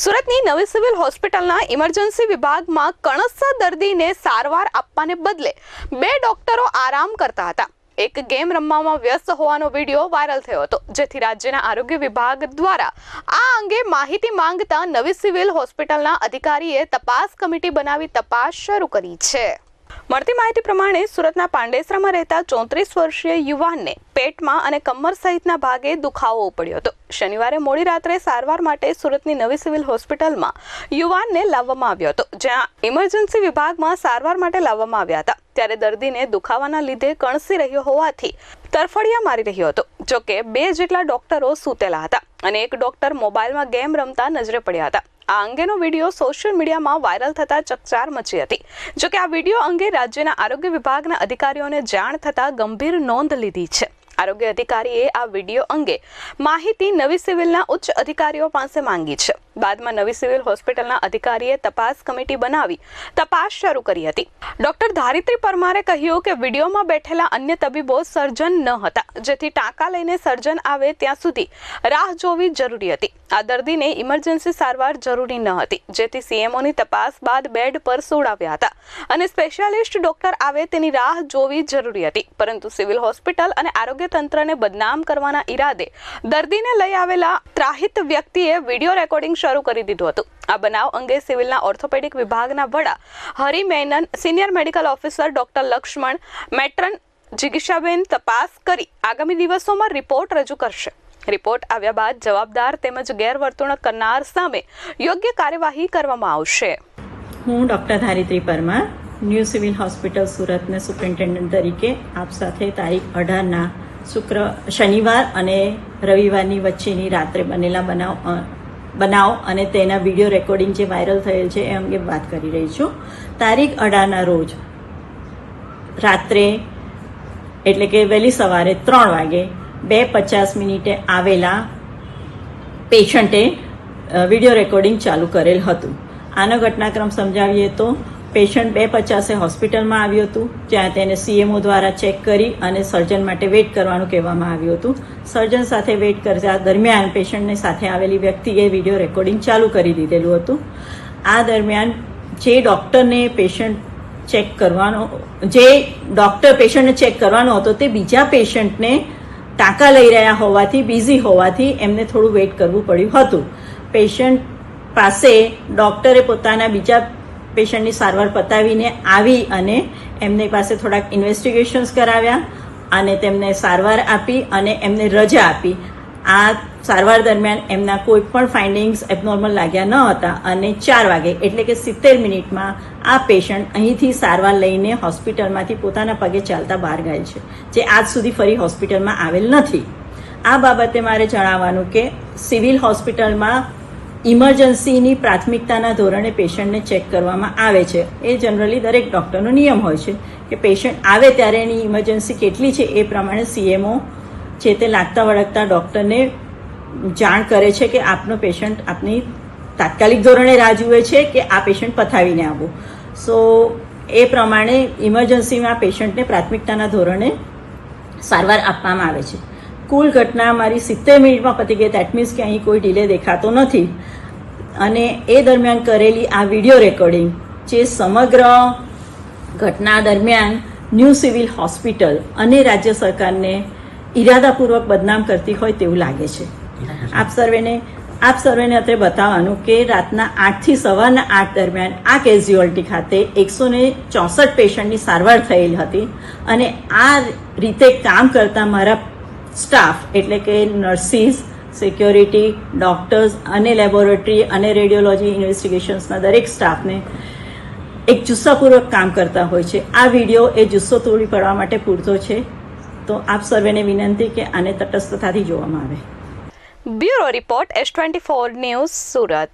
સુરતની નવી સિવિલ હોસ્પિટલના ઇમરજન્સી વિભાગમાં કણસા દર્દીને સારવાર આપવાને બદલે બે ડોક્ટરો આરામ કરતા હતા. એક ગેમ રમવામાં વ્યસ્ત હોવાનો વીડિયો વાયરલ થયો હતો, જેથી રાજ્યના આરોગ્ય વિભાગ દ્વારા આ અંગે માહિતી માંગતા નવી સિવિલ હોસ્પિટલના અધિકારીએ તપાસ કમિટી બનાવી તપાસ શરૂ કરી છે. મળતી માહિતી પ્રમાણે સુરતના પાંડેસરામાં રહેતા ચોત્રીસ વર્ષીય યુવાનને પેટમાં અને કમર સહિતના ભાગે દુખાવો ઉપડ્યો હતો. શનિવારે મોડી રાત્રે સારવાર માટે સુરતની નવી સિવિલ હોસ્પિટલમાં યુવાનને લાવવામાં આવ્યો હતો, જ્યાં ઇમરજન્સી વિભાગમાં સારવાર માટે લાવવામાં આવ્યા હતા. ત્યારે દર્દીને દુખાવાના લીધે કણસી રહ્યો હોવાથી તરફડિયા મારી રહ્યો હતો, જોકે બે જેટલા ડોક્ટરો સૂતેલા હતા અને એક ડોક્ટર મોબાઈલમાં ગેમ રમતા નજરે પડ્યા હતા. આ અંગેનો વીડિયો સોશિયલ મીડિયામાં વાયરલ થતા ચકચાર મચી હતી, જોકે આ વીડિયો અંગે રાજ્યના આરોગ્ય વિભાગના અધિકારીઓને જાણ થતા ગંભીર નોંધ લીધી છે. આરોગ્ય અધિકારીએ આ વીડિયો અંગે માહિતી નવી સિવિલના ઉચ્ચ અધિકારીઓ પાસે માંગી છે. બાદમાં નવી સિવિલ હોસ્પિટલના અધિકારીએ તપાસ કમિટી બનાવી તપાસ શરૂ કરી હતી. ડોક્ટર ધારિત્રી પરમારે કહ્યું કે વિડીયોમાં બેઠેલા અન્ય તબીબો સર્જન ન હતા, જેથી ટાંકા લઈને સર્જન આવે ત્યાં સુધી રાહ જોવી જરૂરી હતી. આ દર્દીને ઇમરજન્સી સારવાર જરૂરી ન હતી, જેથી સીએમઓની તપાસ બાદ બેડ પર સોડાવ્યા હતા અને સ્પેશિયાલિસ્ટ ડોક્ટર આવે તેની રાહ જોવી જરૂરી હતી. પરંતુ સિવિલ હોસ્પિટલ અને આરોગ્ય તંત્રને બદનામ કરવાના ઈરાદે દર્દીને લઈ આવેલા ત્રાહિત વ્યક્તિએ વીડિયો રેકોર્ડિંગ શરૂ કરી દીધું હતું. આ બનાવ અંગે સિવિલના ઓર્થોપેડિક વિભાગના વડા Hari Menon, senior medical officer doctor Laxman, matron Jigishaben તપાસ કરી આગામી દિવસોમાં રિપોર્ટ રજૂ કરશે. રિપોર્ટ આવ્યા બાદ જવાબદાર તેમજ ગેરવર્તણૂક કરનાર સામે યોગ્ય કાર્યવાહી કરવામાં આવશે. હું doctor Dharitri Parmar, new civil hospital સુરતના સુપ્રિન્ટેન્ડન્ટ તરીકે આપ સાથે તારીખ અઢારના શુક્ર, શનિવાર અને રવિવારની વચ્ચેની રાત્રે બનેલા બનાવ બનાવ અને તેના વીડિયો રેકોર્ડિંગ જે વાયરલ થયેલ છે એ અંગે વાત કરી રહી છું. તારીખ અઢારના રોજ રાત્રે, એટલે કે વહેલી સવારે ત્રણ વાગે, બે પચાસ મિનિટે આવેલા પેશન્ટે વીડિયો રેકોર્ડિંગ ચાલુ કરેલ હતું. આનો ઘટનાક્રમ સમજાવીએ તો પેશન્ટ બે પચાસે હોસ્પિટલમાં આવ્યું હતું, જ્યાં તેને સીએમઓ દ્વારા ચેક કરી અને સર્જન માટે વેઇટ કરવાનું કહેવામાં આવ્યું હતું. સર્જન સાથે વેઇટ કરતા દરમિયાન પેશન્ટને સાથે આવેલી વ્યક્તિએ વીડિયો રેકોર્ડિંગ ચાલુ કરી દીધેલું હતું. આ દરમિયાન જે ડૉક્ટરને પેશન્ટ ચેક કરવાનો, જે ડૉક્ટર પેશન્ટને ચેક કરવાનો હતો, તે બીજા પેશન્ટને ટાંકા લઈ રહ્યા હોવાથી, બિઝી હોવાથી એમને થોડું વેઇટ કરવું પડ્યું હતું. પેશન્ટ પાસે ડૉક્ટરે પોતાના બીજા પેશન્ટની સારવાર પતાવીને આવી અને એમની પાસે થોડાક ઇન્વેસ્ટિગેશન્સ કરાવ્યા અને તેમને સારવાર આપી અને એમને રજા આપી. આ સારવાર દરમિયાન એમના કોઈ પણ ફાઇન્ડિંગ્સ એબનોર્મલ લાગ્યા ન હતા અને ચાર વાગે, એટલે કે સિત્તેર મિનિટમાં આ પેશન્ટ અહીંથી સારવાર લઈને હોસ્પિટલમાંથી પોતાના પગે ચાલતા બહાર ગયેલ છે, જે આજ સુધી ફરી હોસ્પિટલમાં આવેલ નથી. આ બાબતે મારે જણાવવાનું કે સિવિલ હોસ્પિટલમાં ઇમરજન્સીની પ્રાથમિકતાના ધોરણે પેશન્ટને ચેક કરવામાં આવે છે. એ જનરલી દરેક ડૉક્ટરનો નિયમ હોય છે કે પેશન્ટ આવે ત્યારે એની ઇમરજન્સી કેટલી છે એ પ્રમાણે સીએમઓ છે તે લાગતા વળગતા ડૉક્ટરને જાણ કરે છે કે આપનો પેશન્ટ આપની તાત્કાલિક ધોરણે રાહ જુએ છે કે આ પેશન્ટ પથાવીને આવો. સો, એ પ્રમાણે ઇમરજન્સીમાં પેશન્ટને પ્રાથમિકતાના ધોરણે સારવાર આપવામાં આવે છે. કુલ ઘટના મારી સિત્તેર મિનિટમાં પતી ગઈ. દેટ મીન્સ કે અહીં કોઈ ડિલે દેખાતો નથી. અને એ દરમિયાન કરેલી આ વીડિયો રેકોર્ડિંગ જે સમગ્ર ઘટના દરમિયાન ન્યૂ સિવિલ હોસ્પિટલ અને રાજ્ય સરકારને ઈરાદાપૂર્વક બદનામ કરતી હોય તેવું લાગે છે. આપ સર્વેને આપ સર્વેને અત્યારે બતાવવાનું કે રાતના આઠથી સવારના આઠ દરમિયાન આ કેઝ્યુઅલ્ટી ખાતે એકસો ને ચોસઠ પેશન્ટની સારવાર થયેલ હતી. અને આ રીતે કામ કરતા મારા સ્ટાફ એટલે કે નર્સિસ સિક્યોરિટી ડૉક્ટર્સ અને લેબોરેટરી અને રેડિયોલોજી ઇન્વેસ્ટિગેશન્સના દરેક સ્ટાફને એક જુસ્સાપૂર્વક કામ કરતા હોય છે. આ વીડિયો એ જુસ્સો તોડી પડવા માટે પૂરતો છે. તો આપ સર્વેને વિનંતી કે આને તટસ્થતાથી જોવામાં આવે. Bureau report S twenty four news Surat.